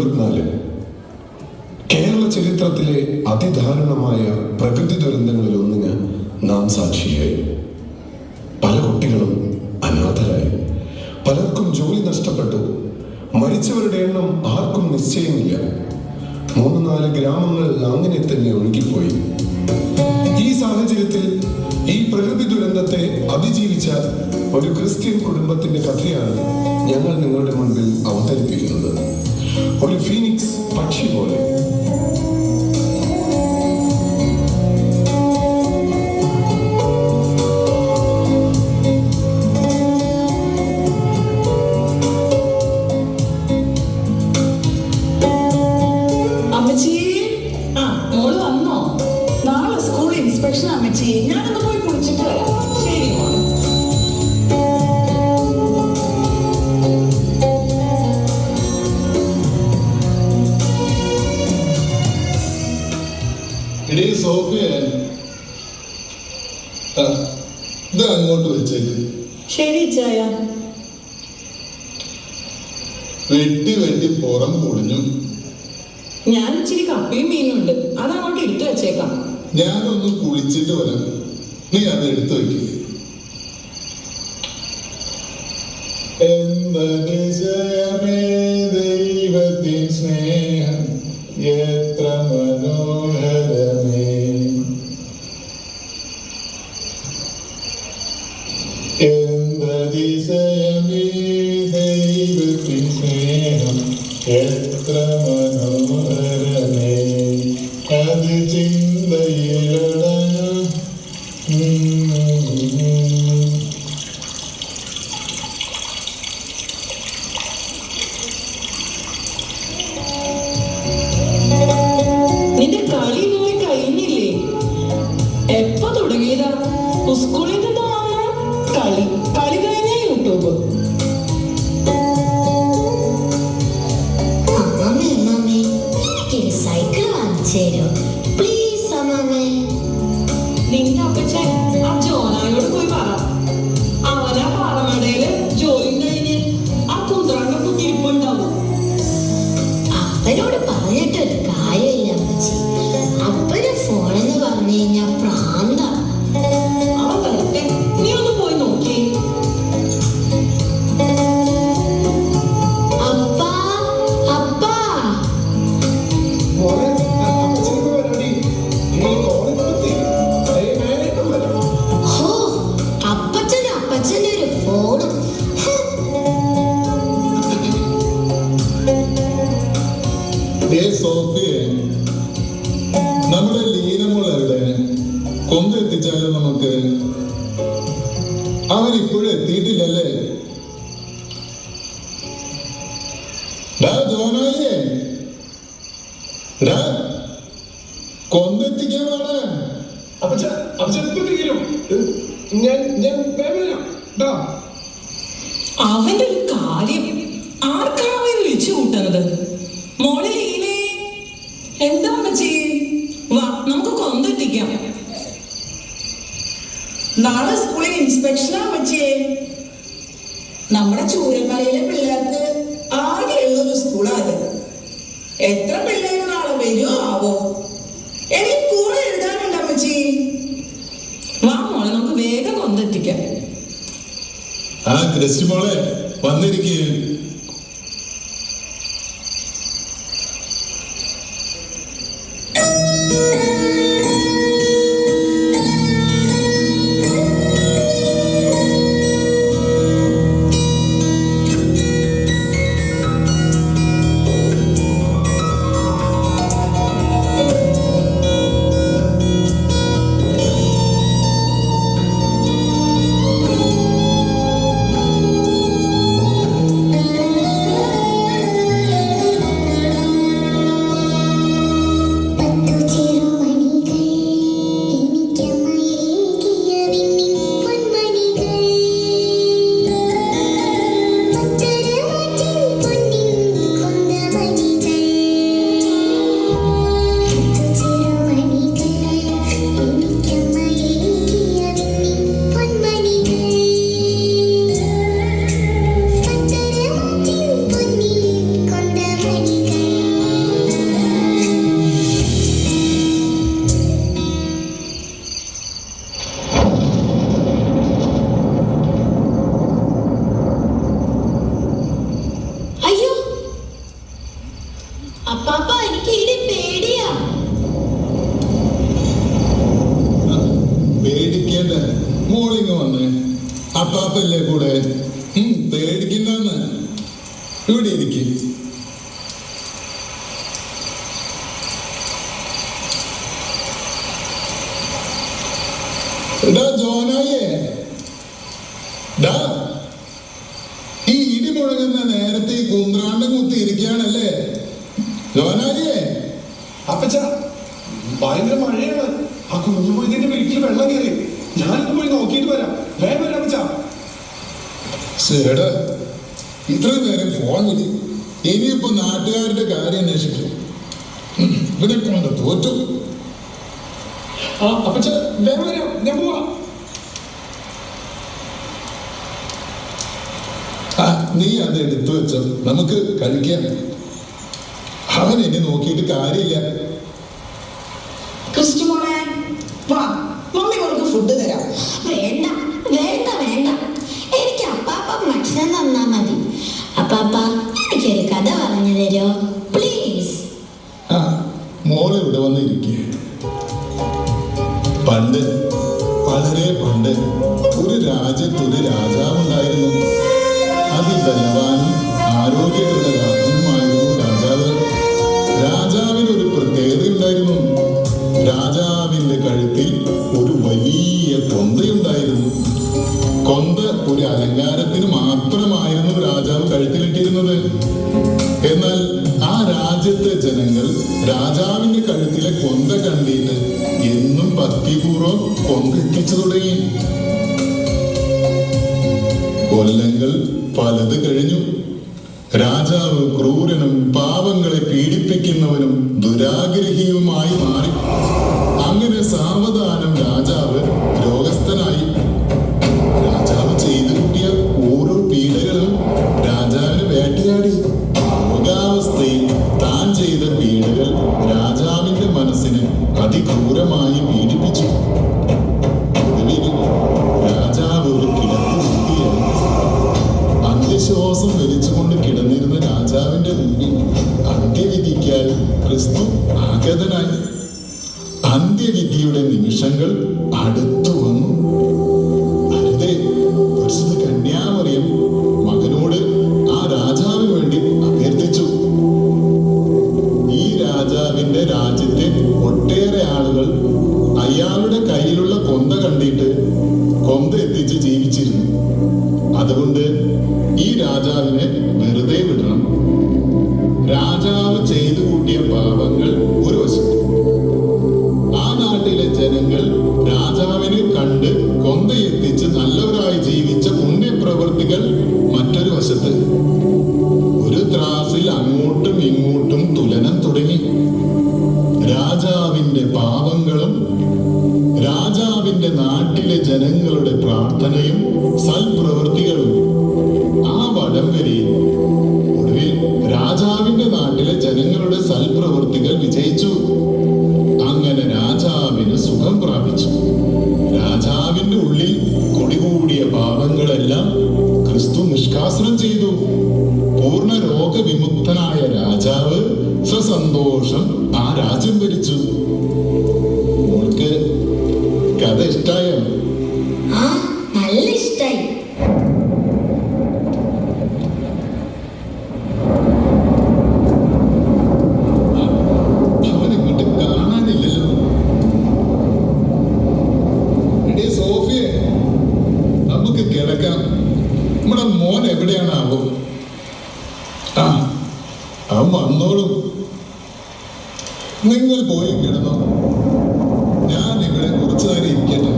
ഇരുപത്തിനാല്. കേരള ചരിത്രത്തിലെ അതിദാരുണമായ പ്രകൃതി ദുരന്തങ്ങളിൽ ഒന്നിന് നാം സാക്ഷിയായി. പല കുട്ടികളും അനാഥരായി. പലർക്കും ജോലി നഷ്ടപ്പെട്ടു. മരിച്ചവരുടെ എണ്ണം ആർക്കും നിശ്ചയമില്ല. മൂന്ന് നാല് ഗ്രാമങ്ങൾ അങ്ങനെ തന്നെ ഒഴുകിപ്പോയി. ഈ സാഹചര്യത്തിൽ ഈ പ്രകൃതി ദുരന്തത്തെ അതിജീവിച്ച ഒരു ക്രിസ്ത്യൻ കുടുംബത്തിന്റെ കഥയാണ് ഞങ്ങൾ നിങ്ങളുടെ മുൻപിൽ അവതരിപ്പിക്കുന്നത്. ഒരു ഫീനിക്സ് പക്ഷി പോലെ അങ്ങോട്ട് വെച്ചേക്ക്. ശരി ചായ വെട്ടി വെട്ടി പുറം പൊളിഞ്ഞു. ഞാൻ ഇച്ചിരി കപ്പിയും മീനും അത് അങ്ങോട്ട് എടുത്തു വെച്ചേക്കാം. ഞാനൊന്ന് കുളിച്ചിട്ട് വരാം. നീ അത് എടുത്തു വെക്കുക എന്തതിശയമേ കൊമ്പ് എത്തിച്ചാലും നമുക്ക് അവരിപ്പോഴും എത്തിയിട്ടില്ലല്ലേ? നാളെ സ്കൂളിൽ ഇൻസ്പെക്ഷനാ മച്ചേ. നമ്മുടെ ചൂരമലയിലെ പിള്ളേർക്ക് ആകെയുള്ളൊരു സ്കൂളാണ്. എത്ര പിള്ളേർ നാളെ വരുമോ ആവോ എനിക്ക് കൂടെ എഴുതാനുണ്ട് അമ്മച്ചി. വാ മോളെ നമുക്ക് വേഗം കൊന്തെത്തിക്കാം ആ ക്രിസ്റ്റി മോളെ വന്നിരിക്കേ. മാപ്പാപ്പല്ലേ കൂടെ? പേടിക്കണ്ടെന്ന്. ഇവിടെ ഇരിക്കും. എടാ ജോനോയെ. ഈ ഇടി മുഴങ്ങുന്ന നേരത്തെ ഈ കുന്ത്രാണ്ടും കുത്തി ഇരിക്കുകയാണല്ലേ? ജോനോയെ. അപ്പച്ച ഭയങ്കര മഴയാണ്. ആ കുഞ്ഞു പോയി വീട്ടിൽ വെള്ളം കയറി. ഞാനൊന്ന് പോയി നോക്കിയിട്ട് വരാം. വേഗം ചേട് ഇത്ര നേരം ഫോൺ വിളി ഇനിയിപ്പോ നാട്ടുകാരുടെ കാര്യം അന്വേഷിച്ചു ഇവനെ കൊണ്ട് തോറ്റു. ആ നീ അത് എടുത്തു വെച്ചോ. നമുക്ക് കഴിക്കാൻ അവൻ എന്നെ നോക്കിയിട്ട് കാര്യമില്ല. തുടങ്ങി do explicitly ക്രിസ്തു നിഷ്കാസനം ചെയ്തു. പൂർണ രോഗവിമുക്തനായ രാജാവ് സസന്തോഷം ആ രാജ്യം ഭരിച്ചു. ആ അവൻ വന്നോളൂ. നിങ്ങൾ പോയി കിടന്നോ ഞാൻ ഇവിടെ കുറച്ചു നേരം ഇരിക്കട്ടെ.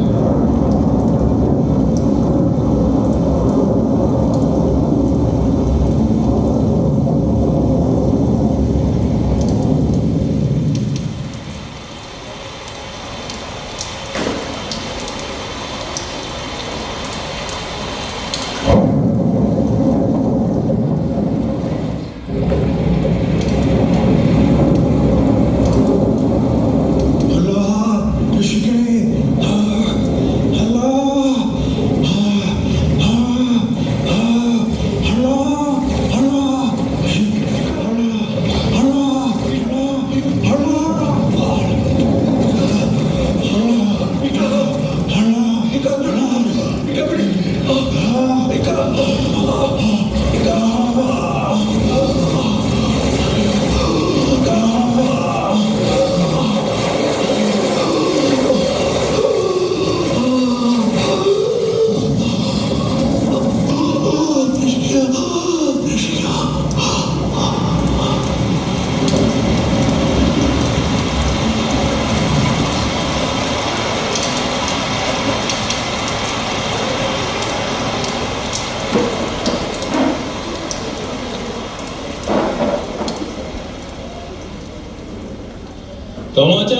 തോമാച്ച?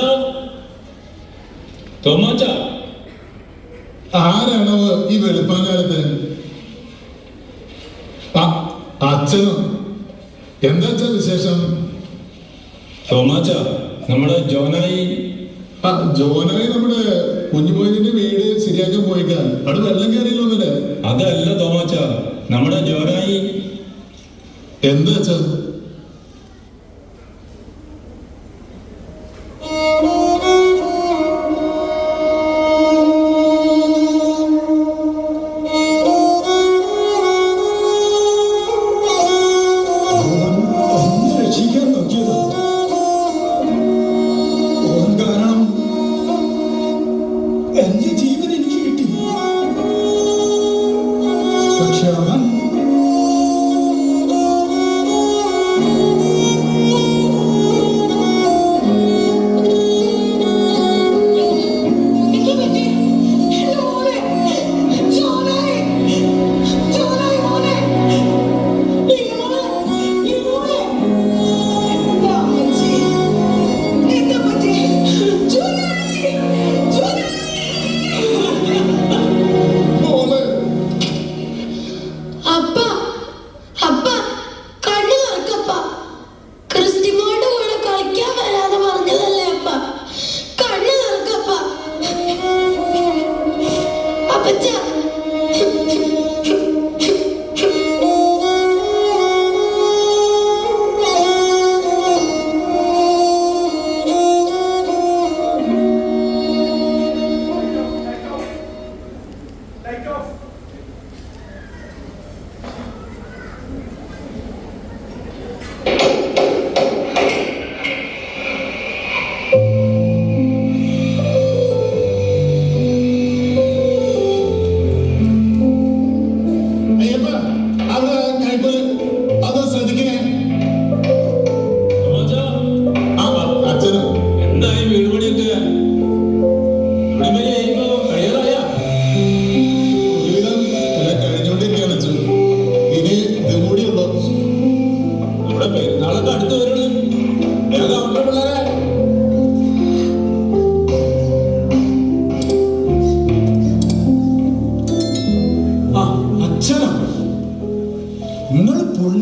തോമാച്ച? ആരാണോ ഈ വെളുപ്പാങ്കാലത്ത് അച്ഛനും? എന്താ അച്ഛാ വിശേഷം? തോമാച്ച നമ്മുടെ ജോനായി ആ ജോനായി നമ്മുടെ കുഞ്ഞുപോയിന്റെ വീട് ശരിയാക്കാൻ പോയിക്കാൻ അവിടെ വെള്ളം കയറിയില്ലൊന്നുമില്ലേ? അതല്ല തോമാച്ച നമ്മുടെ ജോനായി എന്താ അച്ഛാ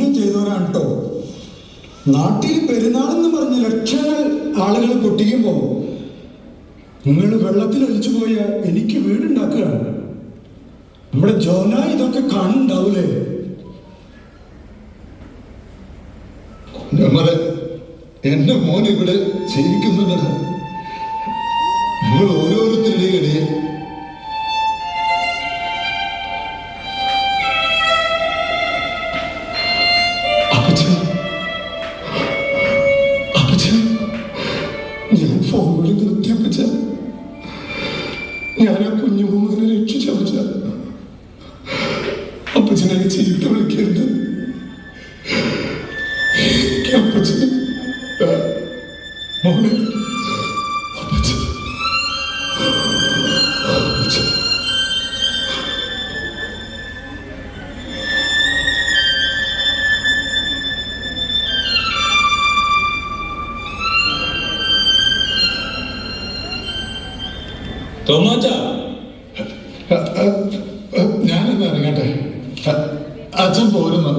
പുണ്യം ചെയ്തവരാണ് കേട്ടോ നാട്ടിൽ പെരുന്നാളെന്ന് പറഞ്ഞ് ലക്ഷങ്ങൾ ആളുകൾ പൊട്ടിക്കുമ്പോ നിങ്ങൾ വെള്ളത്തിൽ ഒലിച്ചു പോയ എനിക്ക് വീടുണ്ടാക്കുകയാണ്. നമ്മുടെ ജോന ഇതൊക്കെ കാണുന്നുണ്ടാവൂലേ? നമ്മളെ എന്റെ മോൻ ഇവിടെ ജീവിക്കുന്നുണ്ട്. നിങ്ങൾ ഓരോരുത്തരുടെയും ഇടയിൽ നിർത്തിയപ്പച്ച ഞാൻ ആ കുഞ്ഞു തോമാച്ച ഞാനെന്നാ ഇറങ്ങട്ടെ അച്ഛൻ പോരുന്നു.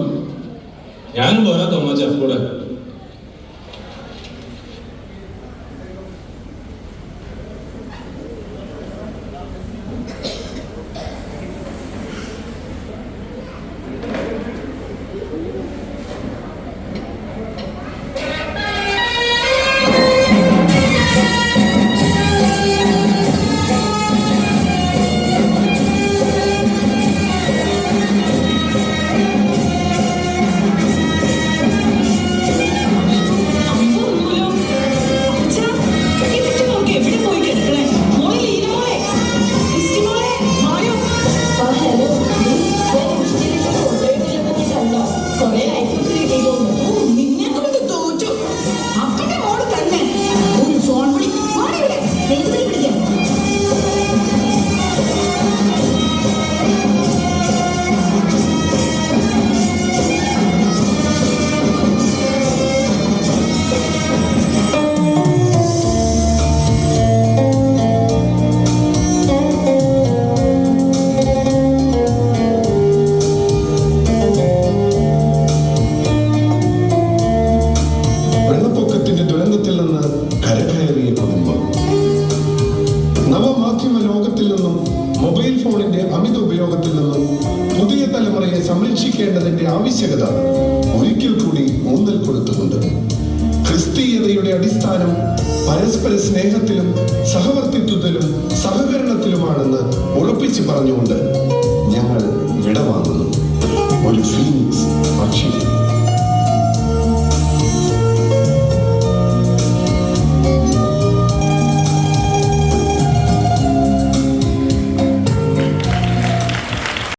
ഞാനും പോരാ തോമാച്ച കൂടെ. ഫോണിന്റെ അമിത ഉപയോഗത്തിൽ നിന്നും പുതിയ തലമുറയെ സംരക്ഷിക്കേണ്ടതിന്റെ ആവശ്യകത ഒരിക്കൽ കൂടി ഊന്നൽ കൊടുത്തുകൊണ്ട് ക്രിസ്തീയതയുടെ അടിസ്ഥാനം പരസ്പര സ്നേഹത്തിലും സഹവർത്തിത്വത്തിലും സഹകരണത്തിലുമാണെന്ന് ഉറപ്പിച്ചു പറഞ്ഞുകൊണ്ട്